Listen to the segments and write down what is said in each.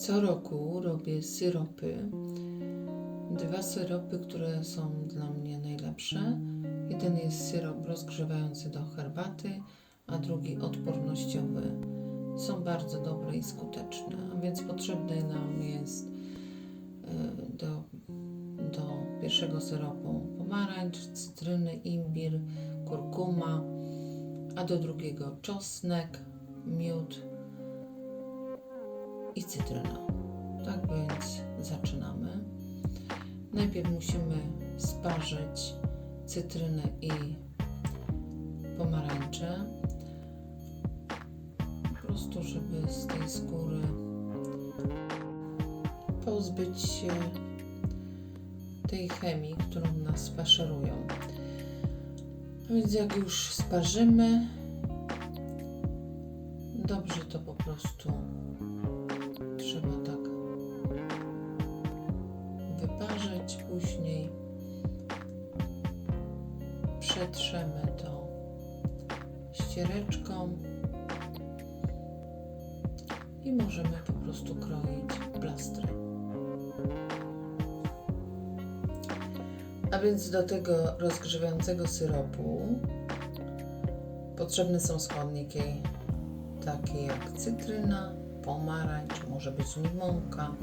Co roku robię syropy. Dwa syropy, które są dla mnie najlepsze. Jeden jest syrop rozgrzewający do herbaty, a drugi odpornościowy. Są bardzo dobre i skuteczne, a więc potrzebny nam jest e, do, do pierwszego syropu pomarańcz, cytryny, imbir, kurkuma, a do drugiego czosnek, miód i cytryna. Tak więc zaczynamy. Najpierw musimy sparzyć cytrynę i pomarańcze. Po prostu, żeby z tej skóry pozbyć się tej chemii, którą nas faszerują. A więc jak już sparzymy, dobrze to po prostu trzeba tak wyparzyć. Później przetrzemy to ściereczką i możemy po prostu kroić plastry. A więc do tego rozgrzewającego syropu potrzebne są składniki takie jak cytryna, pomarańcz, może być limonka.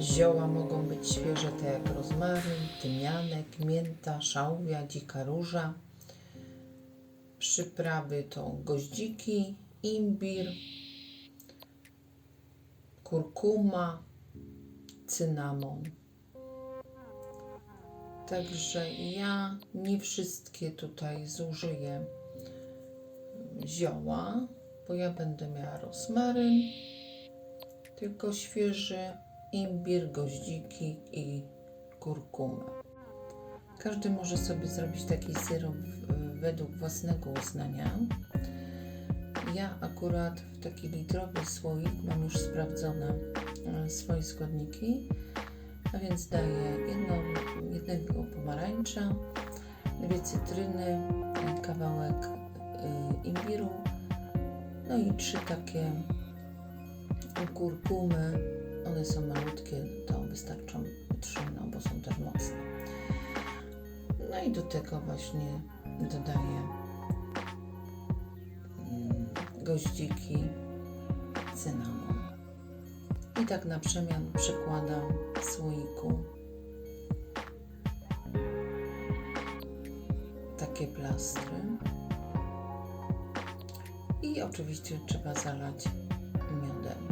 Zioła mogą być świeże, te jak rozmaryn, tymianek, mięta, szałwia, dzika róża. Przyprawy to goździki, imbir, kurkuma, cynamon. Także ja nie wszystkie tutaj zużyję zioła, bo ja będę miała rozmaryn, tylko świeży, imbir, goździki i kurkumę. Każdy może sobie zrobić taki syrop według własnego uznania. Ja akurat w taki litrowy słoik mam już sprawdzone e, swoje składniki, a więc daję jedną, jednego pomarańcza, dwie cytryny, i kawałek y, imbiru, no i trzy takie kurkumy. One są malutkie, to wystarczą trzy, no bo są też mocne. No i do tego właśnie dodaję mm, goździki, cynamon. I tak na przemian przekładam w słoiku takie plastry. I oczywiście trzeba zalać miodem.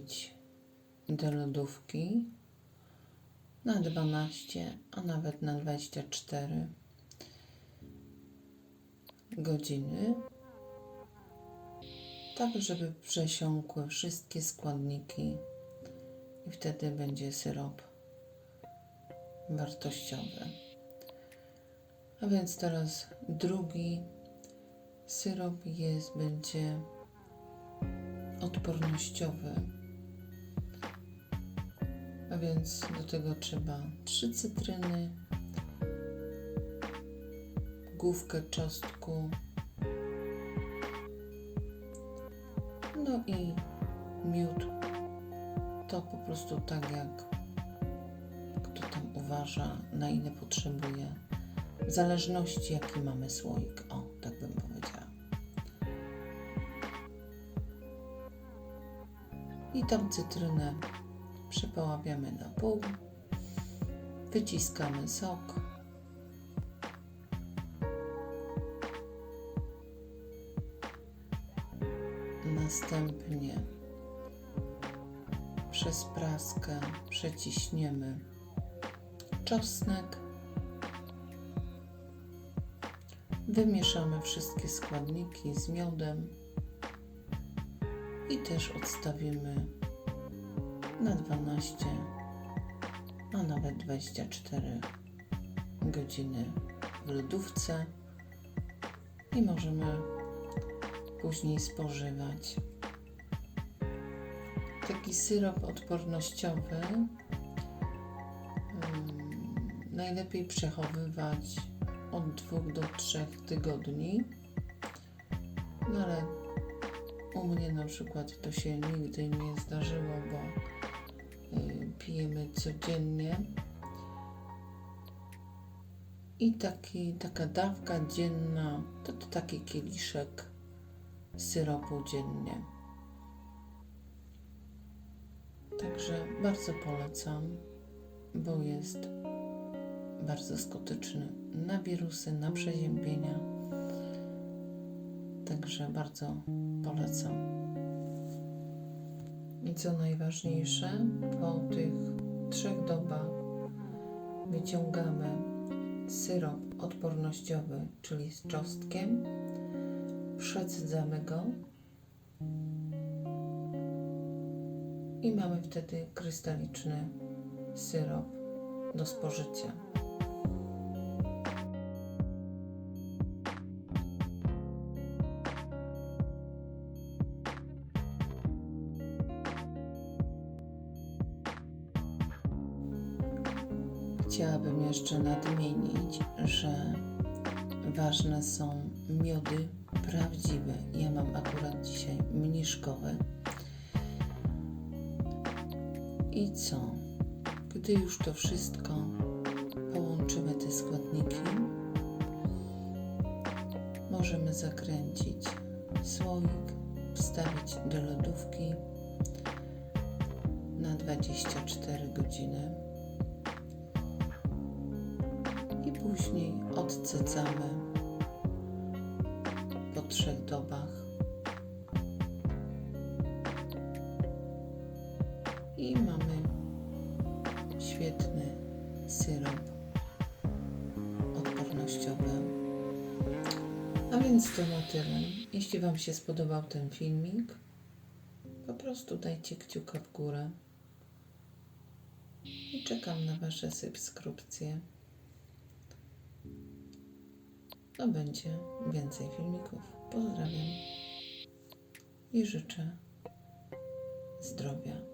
Odstawić do lodówki na 12, a nawet na 24 godziny, tak żeby przesiąkły wszystkie składniki i wtedy będzie syrop wartościowy. A więc teraz drugi syrop jest, będzie odpornościowy. A więc do tego trzeba trzy cytryny, główkę czosnku, no i miód. To po prostu tak jak kto tam uważa, na ile potrzebuje, w zależności jaki mamy słoik. O, tak bym powiedziała. I tą cytrynę przepoławiamy na pół, wyciskamy sok. Następnie przez praskę przeciśniemy czosnek. Wymieszamy wszystkie składniki z miodem i też odstawimy na 12, a nawet 24 godziny w lodówce i możemy później spożywać. Taki syrop odpornościowy mm, najlepiej przechowywać od 2 do 3 tygodni. No ale u mnie na przykład to się nigdy nie zdarzyło, bo pijemy codziennie. I taki, taka dawka dzienna to, to taki kieliszek syropu dziennie. Także bardzo polecam, bo jest bardzo skuteczny na wirusy, na przeziębienia. Także bardzo polecam. I co najważniejsze, po tych trzech dobach wyciągamy syrop odpornościowy, czyli z czosnkiem, przedzamy go i mamy wtedy krystaliczny syrop do spożycia. Chciałabym jeszcze nadmienić, że ważne są miody prawdziwe. Ja mam akurat dzisiaj mniszkowe. I co? Gdy już to wszystko połączymy te składniki, możemy zakręcić słoik, wstawić do lodówki na 24 godziny później odcedzamy po trzech dobach. I mamy świetny syrop odpornościowy. A więc to na tyle. Jeśli Wam się spodobał ten filmik, po prostu dajcie kciuka w górę. I czekam na Wasze subskrypcje. To będzie więcej filmików. Pozdrawiam i życzę zdrowia.